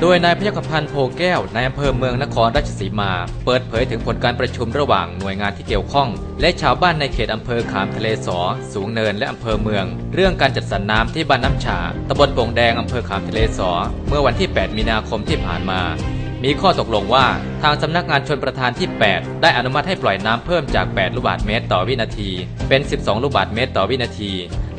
โดยนายพยกพันธ์โพแก้ว นายอำเภอเมืองนครราชสีมา เปิดเผยถึงผลการประชุมระหว่างหน่วยงานที่เกี่ยวข้อง และชาวบ้านในเขตอำเภอขามทะเลสอ สูงเนินและอำเภอเมือง เรื่องการจัดสรรน้ำที่บ้านน้ำฉาตำบลโป่งแดงอำเภอขามทะเลสอ เมื่อวันที่ 8 มีนาคมที่ผ่านมา มีข้อตกลงว่าทางสำนักงานชนประทานที่ 8 ได้อนุมัติให้ปล่อยน้ำเพิ่มจาก 8 ลูกบาศก์เมตรต่อวินาที เป็น 12 ลูกบาศก์เมตรต่อวินาที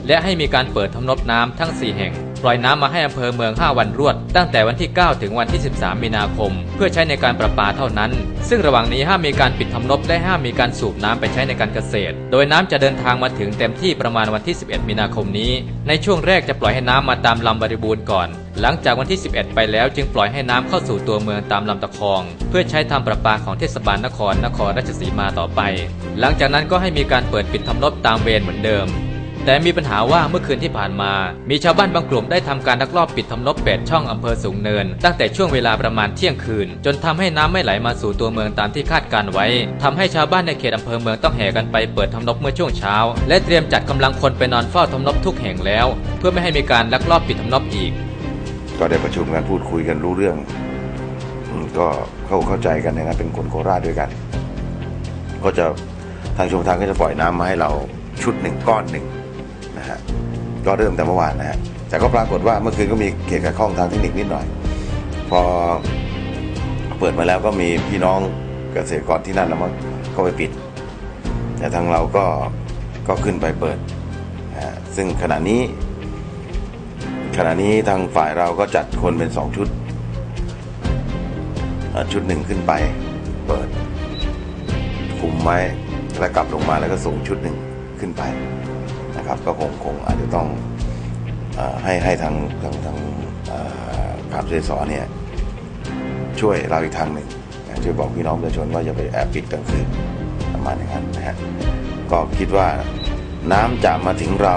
และให้มีการเปิดทำนบน้ำทั้ง 4 แห่ง ปล่อยน้ำมาให้อำเภอเมือง 5 วันรวด ตั้งแต่วันที่ 9 ถึงวันที่ 13 มีนาคม เพื่อใช้ในการประปาเท่านั้น ซึ่งระหว่างนี้ห้ามมีการปิดทำนบและห้ามมีการสูบน้ำไปใช้ในการเกษตร โดยน้ำจะเดินทางมาถึงเต็มที่ประมาณวันที่ 11 มีนาคมนี้ ในช่วงแรกจะปล่อยให้น้ำมาตามลำบริบูรณ์ก่อน หลังจากวันที่ 11 ไปแล้วจึงปล่อยให้น้ำเข้าสู่ตัวเมืองตามลำตะคอง เพื่อใช้ทำประปาของเทศบาลนครนครราชสีมาต่อไป หลังจากนั้นก็ให้มีการเปิดปิดทำนบตามเวรเหมือนเดิม แต่มีปัญหาว่าเมื่อคืนที่ผ่านมา มีชาวบ้านบางกลุ่มได้ทำการลักลอบปิดทำนบเป็ดช่องอำเภอสูงเนิน ตั้งแต่ช่วงเวลาประมาณเที่ยงคืน จนทำให้น้ำไม่ไหลมาสู่ตัวเมืองตามที่คาดการไว้ทำให้ชาวบ้านในเขตอำเภอเมืองต้องแห่กันไปเปิดทำนบเมื่อช่วงเช้า และเตรียมจัดกำลังคนไปนอนเฝ้าทำนบทุกแห่งแล้ว เพื่อไม่ให้มีการลักลอบปิดทำนบอีก ก็ได้ประชุมกันพูดคุยกันรู้เรื่องก็เข้าเข้าใจกันนะครับเป็นคนโคราชด้วยกัน ก็จะทางชมทางก็จะปล่อยน้ำมาให้เราชุดหนึ่งก้อนหนึ่ง นะฮะก็เริ่มแต่เมื่อวานนะฮะแต่ก็ปรากฏว่าเมื่อคืนก็มีเกี่ยวกับข้องทางเทคนิคนิดหน่อย พอเปิดมาแล้วก็มีพี่น้องเกษตรกรที่นั่นแล้วมันก็ไปปิด แต่ทางเราก็ก็ขึ้นไปเปิด ซึ่งขณะนี้ ขณะนี้ทางฝ่ายเราก็จัดคนเป็นสองชุด ชุดหนึ่งขึ้นไปเปิด คุมไว้แล้วกลับลงมาแล้วก็ส่งชุดหนึ่งขึ้นไป นะครับ ก็คงคงอาจจะต้องอให้ให้ทางทางทางเอ่อขามเสสอเนี่ยช่วยเราอีกทางหนึ่งช่วยบอกพี่น้องประชาชนว่าอย่าไปแอบปิดกลางคืนประมาณอย่างนั้นนะฮะก็คิดว่าน้ำจะมาถึงเรา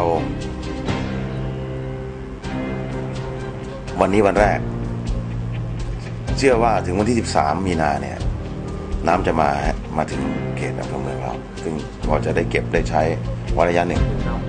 วันนี้วันแรก เชื่อว่าถึงวันที่ 13 มีนาเนี่ย น้ำจะมามาถึงเขตอำเภอเมืองเราซึ่งก็จะได้เก็บได้ใช้วันระยะหนึ่ง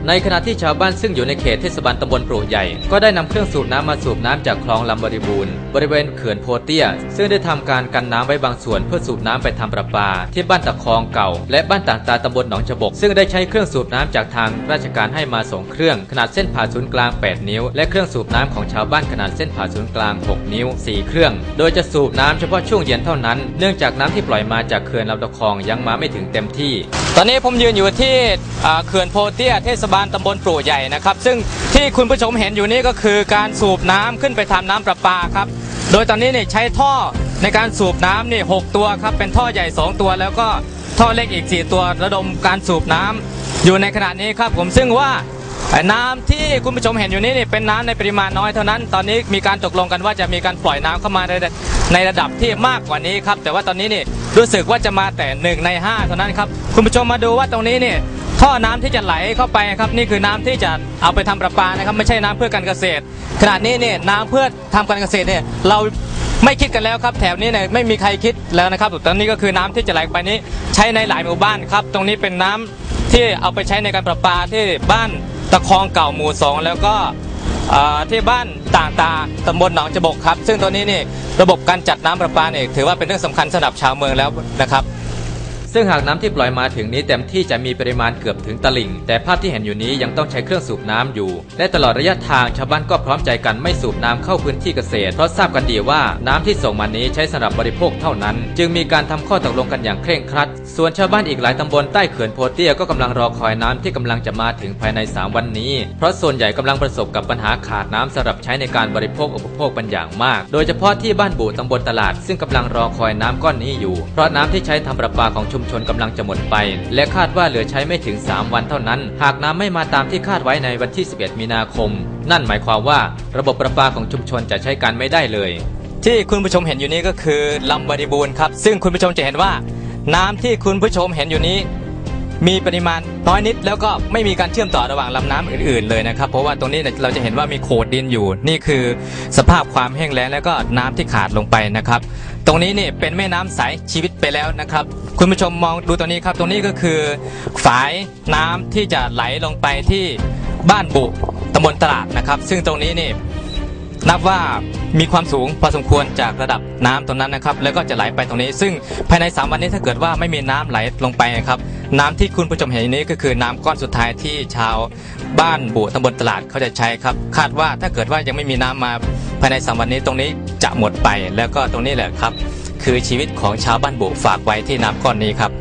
ในขณะที่ชาวบ้านซึ่งอยู่ในเขตเทศบาลตำบลปลูใหญ่ ก็ได้นำเครื่องสูบน้ำมาสูบน้ำจากคลองลำบริบูรณ์บริเวณเขื่อนโพเตีย ซึ่งได้ทำการกันน้ำไว้บางส่วนเพื่อสูบน้ำไปทำประปา ที่บ้านตะคองเก่า และบ้านต่างตาตำบลหนองฉบก ซึ่งได้ใช้เครื่องสูบน้ำจากทางราชการให้มาสองเครื่อง ขนาดเส้นผ่าศูนย์กลาง 8 นิ้ว และเครื่องสูบน้ำของชาวบ้านขนาดเส้นผ่าศูนย์กลาง 6 นิ้ว 4 เครื่อง โดยจะสูบน้ำเฉพาะช่วงเย็นเท่านั้น เนื่องจากน้ำที่ปล่อยมาจากเขื่อนลำตะคองยังมาไม่ถึงเต็มที่ ตอนนี้ผมยืนอยู่ที่เขื่อนโพเตียเทศบาลตำบลปลูกใหญ่นะครับ ซึ่งที่คุณผู้ชมเห็นอยู่นี้ก็คือการสูบน้ำขึ้นไปทำน้ำประปาครับ โดยตอนนี้เนี่ยใช้ท่อในการสูบน้ำนี่หกตัวครับเป็นท่อใหญ่ 2 ตัว แล้วก็ท่อเล็กอีก 4 ตัวระดมการสูบน้ำอยู่ในขณะนี้ครับผมซึ่งว่า น้ำที่คุณผู้ชมเห็นอยู่นี้นี่เป็นน้ำในปริมาณน้อยเท่านั้น ตอนนี้มีการตกลงกันว่าจะมีการปล่อยน้ำเข้ามาในในระดับที่มากกว่านี้ครับ แต่ว่าตอนนี้นี่รู้สึกว่าจะมาแต่หนึ่งในห้าเท่านั้นครับ คุณผู้ชมมาดูว่าตรงนี้นี่ท่อน้ำที่จะไหลเข้าไปครับนี่คือน้ำที่จะเอาไปทำประปานะครับ ไม่ใช่น้ำเพื่อการเกษตร ขณะนี้เนี่ยน้ำเพื่อทำการเกษตรเนี่ยเราไม่คิดกันแล้วครับแถวนี้เนี่ยไม่มีใครคิดแล้วนะครับตอนนี้ก็คือน้ำที่จะไหลไปนี้ใช้ในหลายหมู่บ้านครับ ตรงนี้เป็นน้ำที่เอาไปใช้ในการประปาที่บ้าน ตะคองเก่าหมู่สองแล้วก็ที่บ้านต่างตาตำบลหนองจบกครับ ซึ่งตัวนี้นี่ระบบการจัดน้ำประปาเนี่ยถือว่าเป็นเรื่องสำคัญสำหรับชาวเมืองแล้วนะครับ ซึ่งหากน้ำที่ปล่อยมาถึงนี้เต็มที่จะมีปริมาณเกือบถึงตลิ่ง แต่ภาพที่เห็นอยู่นี้ยังต้องใช้เครื่องสูบน้ำอยู่ และตลอดระยะทางชาวบ้านก็พร้อมใจกันไม่สูบน้ำเข้าพื้นที่เกษตร เพราะทราบกันดีว่าน้ำที่ส่งมานี้ใช้สำหรับบริโภคเท่านั้น จึงมีการทำข้อตกลงกันอย่างเคร่งครัด ส่วนชาวบ้านอีกหลายตำบลใต้เขื่อนโพเตียก็กำลังรอคอยน้ำที่กำลังจะมาถึงภายใน 3 วันนี้ เพราะส่วนใหญ่กำลังประสบกับปัญหาขาดน้ำสำหรับใช้ในการบริโภคอุปโภคเป็นอย่างมาก โดยเฉพาะที่บ้านบูตำบลตลาด ซึ่งกำลังรอคอยน้ำก้อนนี้อยู่ เพราะน้ำที่ใช้ทำประปาของชุมชนกำลังจะหมดไป และคาดว่าเหลือใช้ไม่ถึง 3 วันเท่านั้น หากน้ำไม่มาตามที่คาดไว้ในวันที่ 11 มีนาคม นั่นหมายความว่าระบบประปาของชุมชนจะใช้การไม่ได้เลย ที่คุณผู้ชมเห็นอยู่นี้ก็คือลำบริบูรณ์ครับซึ่งคุณผู้ชมจะเห็นว่า น้ำที่คุณผู้ชมเห็นอยู่นี้ มีปริมาณน้อยนิดแล้วก็ไม่มีการเชื่อมต่อระหว่างลำน้ำอื่นๆเลยนะครับ เพราะว่าตรงนี้เราจะเห็นว่ามีโขดดินอยู่ นี่คือสภาพความแห้งแล้งแล้วก็น้ำที่ขาดลงไปนะครับ ตรงนี้นี่เป็นแม่น้ำสายชีวิตไปแล้วนะครับ คุณผู้ชมมองดูตรงนี้ครับ ตรงนี้ก็คือฝายน้ำที่จะไหลลงไปที่บ้านบุตำบลตลาดนะครับ ซึ่งตรงนี้นี่นับว่ามีความสูงพอสมควรจากระดับน้ำตรงนั้นนะครับ แล้วก็จะไหลไปตรงนี้ ซึ่งภายใน 3 วันนี้ถ้าเกิดว่าไม่มีน้ำไหลลงไปนะครับ น้ำที่คุณผู้ชมเห็นนี้ก็คือน้ำก้อนสุดท้ายที่ชาวบ้านบุตำบลตลาดเขาจะใช้ครับ คาดว่าถ้าเกิดว่ายังไม่มีน้ำมาภายในสามวันนี้ตรงนี้จะหมดไป แล้วก็ตรงนี้แหละครับ คือชีวิตของชาวบ้านบุฝากไว้ที่น้ำก้อนนี้ครับ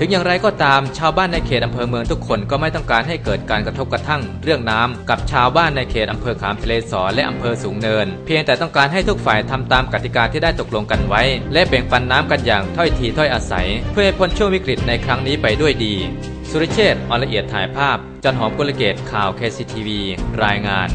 ถึงอย่างไรก็ตามชาวบ้านในเขตอำเภอเมืองทุกคนก็ไม่ต้องการให้เกิดการกระทบกระทั่งเรื่องน้ำกับชาวบ้านในเขตอำเภอขามทะเลสอและอำเภอสูงเนิน เพียงแต่ต้องการให้ทุกฝ่ายทำตามกติกาที่ได้ตกลงกันไว้ และแบ่งปันน้ำกันอย่างถ้อยทีถ้อยอาศัย เพื่อให้พ้นช่วงวิกฤตในครั้งนี้ไปด้วยดี สุริเชษฐ์ออนละเอียดถ่ายภาพ จันหอมกุลเกตข่าว KCTV รายงาน